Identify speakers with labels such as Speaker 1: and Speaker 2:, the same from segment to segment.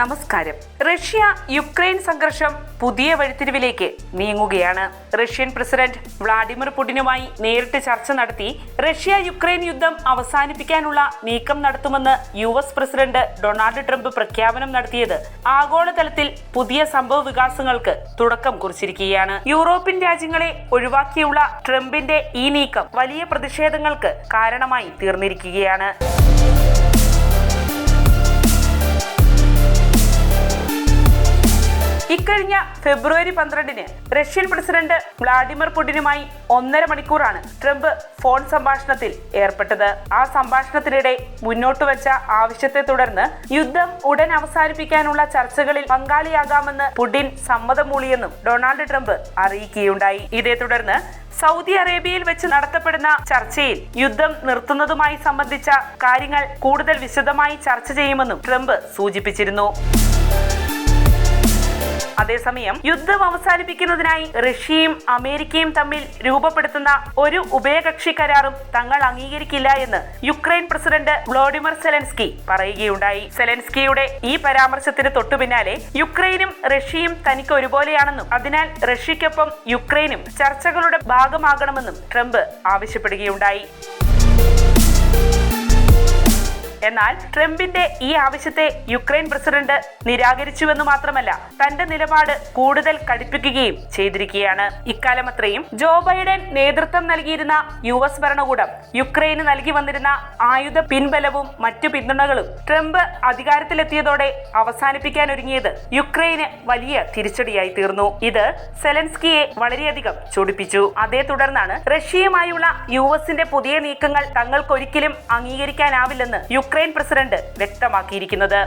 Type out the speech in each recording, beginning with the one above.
Speaker 1: നമസ്കാരം. Russia Ukraine സംഘർഷം പുതിയ വഴിത്തിരിവിലേക്ക് നീങ്ങുകയാണ്. റഷ്യൻ പ്രസിഡന്റ് വ്ളാഡിമിർ പുടിനുമായി നേരിട്ട് ചർച്ച നടത്തി റഷ്യ യുക്രൈൻ യുദ്ധം അവസാനിപ്പിക്കാനുള്ള നീക്കം നടത്തുമെന്ന് U S president Donald Trump പ്രഖ്യാപനം നടത്തിയത് ആഗോളതലത്തിൽ പുതിയ സംഭവ വികാസങ്ങൾക്ക് തുടക്കം കുറിച്ചിരിക്കുകയാണ്. യൂറോപ്യൻ രാജ്യങ്ങളെ ഒഴിവാക്കിയുള്ള ട്രംപിന്റെ ഈ നീക്കം വലിയ പ്രതിഷേധങ്ങൾക്ക് കാരണമായി തീർന്നിരിക്കുകയാണ്. ഇക്കഴിഞ്ഞ ഫെബ്രുവരി പന്ത്രണ്ടിന് റഷ്യൻ പ്രസിഡന്റ് വ്ളാഡിമിർ പുടിനുമായി ഒന്നര മണിക്കൂറാണ് ട്രംപ് ഫോൺ സംഭാഷണത്തിൽ ഏർപ്പെട്ടത്. ആ സംഭാഷണത്തിനിടെ മുന്നോട്ട് വെച്ച ആവശ്യത്തെ തുടർന്ന് യുദ്ധം ഉടൻ അവസാനിപ്പിക്കാനുള്ള ചർച്ചകളിൽ പങ്കാളിയാകാമെന്ന് പുടിൻ സമ്മതം മൂളിയെന്നും ഡൊണാൾഡ് ട്രംപ് അറിയിക്കുകയുണ്ടായി. ഇതേ തുടർന്ന് സൗദി അറേബ്യയിൽ വെച്ച് നടത്തപ്പെടുന്ന ചർച്ചയിൽ യുദ്ധം നിർത്തുന്നതുമായി സംബന്ധിച്ച കാര്യങ്ങൾ കൂടുതൽ വിശദമായി ചർച്ച ചെയ്യുമെന്നും ട്രംപ് സൂചിപ്പിച്ചിരുന്നു. അതേസമയം യുദ്ധം അവസാനിപ്പിക്കുന്നതിനായി റഷ്യയും അമേരിക്കയും തമ്മിൽ രൂപപ്പെടുത്തുന്ന ഒരു ഉഭയകക്ഷി കരാറും തങ്ങൾ അംഗീകരിക്കില്ല എന്ന് യുക്രൈൻ പ്രസിഡന്റ് വ്ളോഡിമർ സെലൻസ്കി പറയുകയുണ്ടായി. സെലൻസ്കിയുടെ ഈ പരാമർശത്തിന് തൊട്ടു പിന്നാലെ യുക്രൈനും റഷ്യയും തനിക്ക് ഒരുപോലെയാണെന്നും അതിനാൽ റഷ്യയ്ക്കൊപ്പം യുക്രൈനും ചർച്ചകളുടെ ഭാഗമാകണമെന്നും ട്രംപ് ആവശ്യപ്പെടുകയുണ്ടായി. എന്നാൽ ട്രംപിന്റെ ഈ ആവശ്യത്തെ യുക്രൈൻ പ്രസിഡന്റ് നിരാകരിച്ചുവെന്ന് മാത്രമല്ല തന്റെ നിലപാട് കൂടുതൽ കടുപ്പിക്കുകയും ചെയ്തിരിക്കുകയാണ്. ഇക്കാലം അത്രയും ജോ ബൈഡൻ നേതൃത്വം നൽകിയിരുന്ന യു എസ് ഭരണകൂടം യുക്രൈന് നൽകി വന്നിരുന്ന ആയുധ പിൻബലവും മറ്റു പിന്തുണകളും ട്രംപ് അധികാരത്തിലെത്തിയതോടെ അവസാനിപ്പിക്കാൻ ഒരുങ്ങിയത് യുക്രൈന് വലിയ തിരിച്ചടിയായി തീർന്നു. ഇത് സെലൻസ്കിയെ വളരെയധികം ചൊടിപ്പിച്ചു. അതേ തുടർന്നാണ് റഷ്യയുമായുള്ള യു എസിന്റെ പുതിയ നീക്കങ്ങൾ തങ്ങൾക്കൊരിക്കലും അംഗീകരിക്കാനാവില്ലെന്ന് യുക്രൈൻ പ്രസിഡന്റ് വ്യക്തമാക്കിയിരിക്കുന്നത്.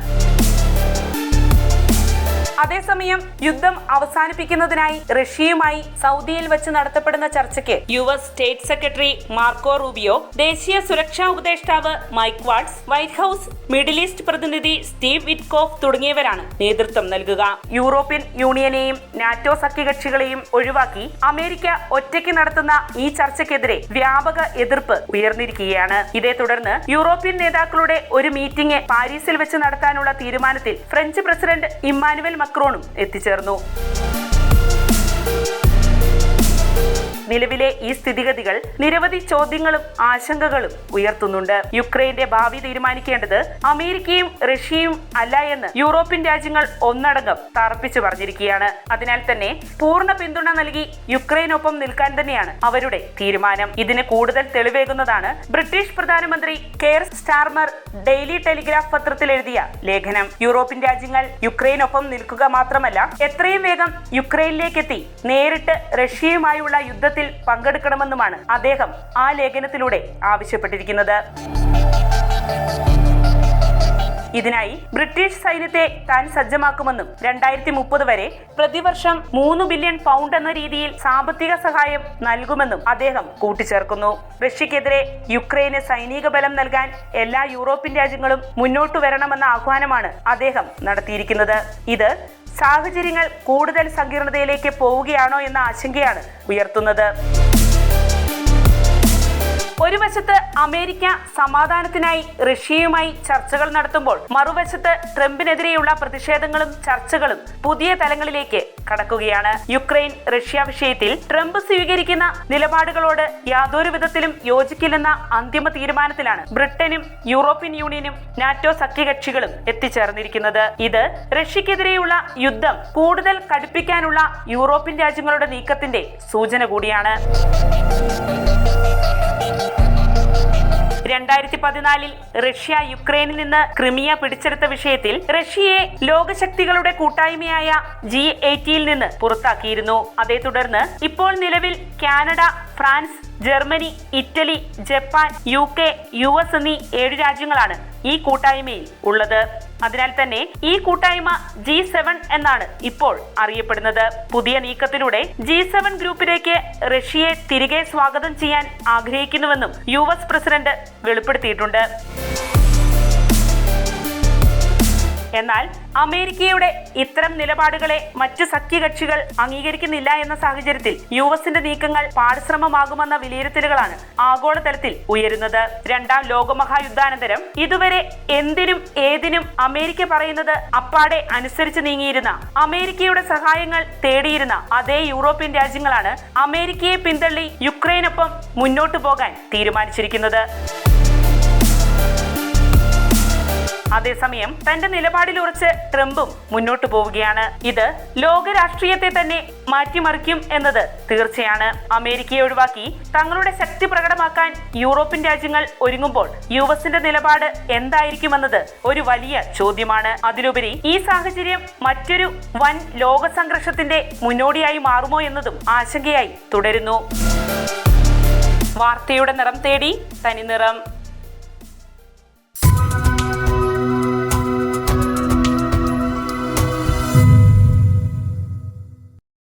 Speaker 1: അതേസമയം യുദ്ധം അവസാനിപ്പിക്കുന്നതിനായി റഷ്യയുമായി സൗദിയിൽ വെച്ച് നടത്തപ്പെടുന്ന ചർച്ചയ്ക്ക് U S state secretary Marco Rubio ദേശീയ സുരക്ഷാ ഉപദേഷ്ടാവ് Mike Waltz White House Middle East പ്രതിനിധി സ്റ്റീവ് വിറ്റ്കോഫ് തുടങ്ങിയവരാണ് നേതൃത്വം നൽകുക. യൂറോപ്യൻ യൂണിയനെയും നാറ്റോ സഖ്യകക്ഷികളെയും ഒഴിവാക്കി അമേരിക്ക ഒറ്റയ്ക്ക് നടത്തുന്ന ഈ ചർച്ചയ്ക്കെതിരെ വ്യാപക എതിർപ്പ് ഉയർന്നിരിക്കുകയാണ്. ഇതേ തുടർന്ന് യൂറോപ്യൻ നേതാക്കളുടെ ഒരു മീറ്റിംഗ് പാരീസിൽ വെച്ച് നടത്താനുള്ള തീരുമാനത്തിൽ ഫ്രഞ്ച് പ്രസിഡന്റ് ഇമ്മാനുവൽ മക്രോണും എത്തിച്ചേർന്നു. നിലവിലെ ഈ സ്ഥിതിഗതികൾ നിരവധി ചോദ്യങ്ങളും ആശങ്കകളും ഉയർത്തുന്നുണ്ട്. യുക്രൈന്റെ ഭാവി തീരുമാനിക്കേണ്ടത് അമേരിക്കയും റഷ്യയും അല്ല എന്ന് യൂറോപ്യൻ രാജ്യങ്ങൾ ഒന്നടങ്കം തറപ്പിച്ചു പറഞ്ഞിരിക്കുകയാണ്. അതിനാൽ തന്നെ പൂർണ പിന്തുണ നൽകി യുക്രൈനൊപ്പം നിൽക്കാൻ തന്നെയാണ് അവരുടെ തീരുമാനം. ഇതിന് കൂടുതൽ തെളിവേകുന്നതാണ് ബ്രിട്ടീഷ് പ്രധാനമന്ത്രി കെയർ സ്റ്റാർമർ ഡെയിലി ടെലിഗ്രാഫ് പത്രത്തിൽ എഴുതിയ ലേഖനം. യൂറോപ്യൻ രാജ്യങ്ങൾ യുക്രൈനൊപ്പം നിൽക്കുക മാത്രമല്ല എത്രയും വേഗം യുക്രൈനിലേക്കെത്തി നേരിട്ട് റഷ്യയുമായുള്ള യുദ്ധത്തിൽ പങ്കെടുക്കണമെന്നുമാണ് അദ്ദേഹം ആ ലേഖനത്തിലൂടെ ആവശ്യപ്പെട്ടിരിക്കുന്നത്. ഇതിനായി ബ്രിട്ടീഷ് സൈന്യത്തെ താൻ സജ്ജമാക്കുമെന്നും രണ്ടായിരത്തി മുപ്പത് വരെ പ്രതിവർഷം മൂന്ന് ബില്യൺ പൗണ്ട് എന്ന രീതിയിൽ സാമ്പത്തിക സഹായം നൽകുമെന്നും അദ്ദേഹം കൂട്ടിച്ചേർക്കുന്നു. റഷ്യക്കെതിരെ യുക്രൈന് സൈനിക ബലം നൽകാൻ എല്ലാ യൂറോപ്യൻ രാജ്യങ്ങളും മുന്നോട്ട് വരണമെന്ന ആഹ്വാനമാണ് അദ്ദേഹം നടത്തിയിരിക്കുന്നത്. ഇത് സാഹചര്യങ്ങൾ കൂടുതൽ സങ്കീർണതയിലേക്ക് പോവുകയാണോ എന്ന ആശങ്കയാണ് ഉയർത്തുന്നത്. ഒരു വശത്ത് അമേരിക്ക സമാധാനത്തിനായി റഷ്യയുമായി ചർച്ചകൾ നടത്തുമ്പോൾ മറുവശത്ത് ട്രംപിനെതിരെയുള്ള പ്രതിഷേധങ്ങളും ചർച്ചകളും പുതിയ തലങ്ങളിലേക്ക് കടക്കുകയാണ്. യുക്രൈൻ റഷ്യ വിഷയത്തിൽ ട്രംപ് സ്വീകരിക്കുന്ന നിലപാടുകളോട് യാതൊരു വിധത്തിലും യോജിക്കില്ലെന്ന അന്തിമ തീരുമാനത്തിലാണ് ബ്രിട്ടനും യൂറോപ്യൻ യൂണിയനും നാറ്റോ സഖ്യകക്ഷികളും എത്തിച്ചേർന്നിരിക്കുന്നത്. ഇത് റഷ്യക്കെതിരെയുള്ള യുദ്ധം കൂടുതൽ കടുപ്പിക്കാനുള്ള യൂറോപ്യൻ രാജ്യങ്ങളുടെ നീക്കത്തിന്റെ സൂചന കൂടിയാണ്. രണ്ടായിരത്തി പതിനാലിൽ റഷ്യ യുക്രൈനിൽ നിന്ന് ക്രിമിയ പിടിച്ചെടുത്ത വിഷയത്തിൽ റഷ്യയെ ലോകശക്തികളുടെ കൂട്ടായ്മയായ ജി എയ്റ്റിയിൽ നിന്ന് പുറത്താക്കിയിരുന്നു. അതേ തുടർന്ന് ഇപ്പോൾ നിലവിൽ Canada France Germany Italy Japan U K U S എന്നീ ഏഴ് രാജ്യങ്ങളാണ് ഈ കൂട്ടായ്മയിൽ ഉള്ളത്. അതിനാൽ തന്നെ ഈ കൂട്ടായ്മ ജി സെവൻ എന്നാണ് ഇപ്പോൾ അറിയപ്പെടുന്നത്. പുതിയ നീക്കത്തിലൂടെ ജി സെവൻ ഗ്രൂപ്പിലേക്ക് റഷ്യയെ തിരികെ സ്വാഗതം ചെയ്യാൻ ആഗ്രഹിക്കുന്നുവെന്നും യു എസ് പ്രസിഡന്റ് വെളിപ്പെടുത്തിയിട്ടുണ്ട്. എന്നാൽ അമേരിക്കയുടെ ഇത്തരം നിലപാടുകളെ മറ്റു സഖ്യകക്ഷികൾ അംഗീകരിക്കുന്നില്ല എന്ന സാഹചര്യത്തിൽ യു എസിന്റെ നീക്കങ്ങൾ പാരിശ്രമമാകുമെന്ന വിലയിരുത്തലുകളാണ് ആഗോളതലത്തിൽ ഉയരുന്നത്. രണ്ടാം ലോകമഹായുദ്ധാനന്തരം ഇതുവരെ എന്തിനും ഏതിനും അമേരിക്ക പറയുന്നത് അപ്പാടെ അനുസരിച്ച് നീങ്ങിയിരുന്ന അമേരിക്കയുടെ സഹായങ്ങൾ തേടിയിരുന്ന അതേ യൂറോപ്യൻ രാജ്യങ്ങളാണ് അമേരിക്കയെ പിന്തള്ളി യുക്രൈനൊപ്പം മുന്നോട്ടു പോകാൻ തീരുമാനിച്ചിരിക്കുന്നത്. അതേസമയം തന്റെ നിലപാടിൽ ഉറച്ച് ട്രംപും മുന്നോട്ടു പോവുകയാണ്. ഇത് ലോക രാഷ്ട്രീയത്തെ തന്നെ മാറ്റിമറിക്കും എന്നത് തീർച്ചയാണ്. അമേരിക്കയെ ഒഴിവാക്കി തങ്ങളുടെ ശക്തി പ്രകടമാക്കാൻ യൂറോപ്യൻ രാജ്യങ്ങൾ ഒരുങ്ങുമ്പോൾ യു എസിന്റെ നിലപാട് എന്തായിരിക്കുമെന്നത് ഒരു വലിയ ചോദ്യമാണ്. അതിലുപരി ഈ സാഹചര്യം മറ്റൊരു വൻ ലോക സംഘർഷത്തിന്റെ മുന്നോടിയായി മാറുമോ എന്നതും ആശങ്കയായി തുടരുന്നു. വാർത്തയുടെ നിറം തേടി തനിനിറം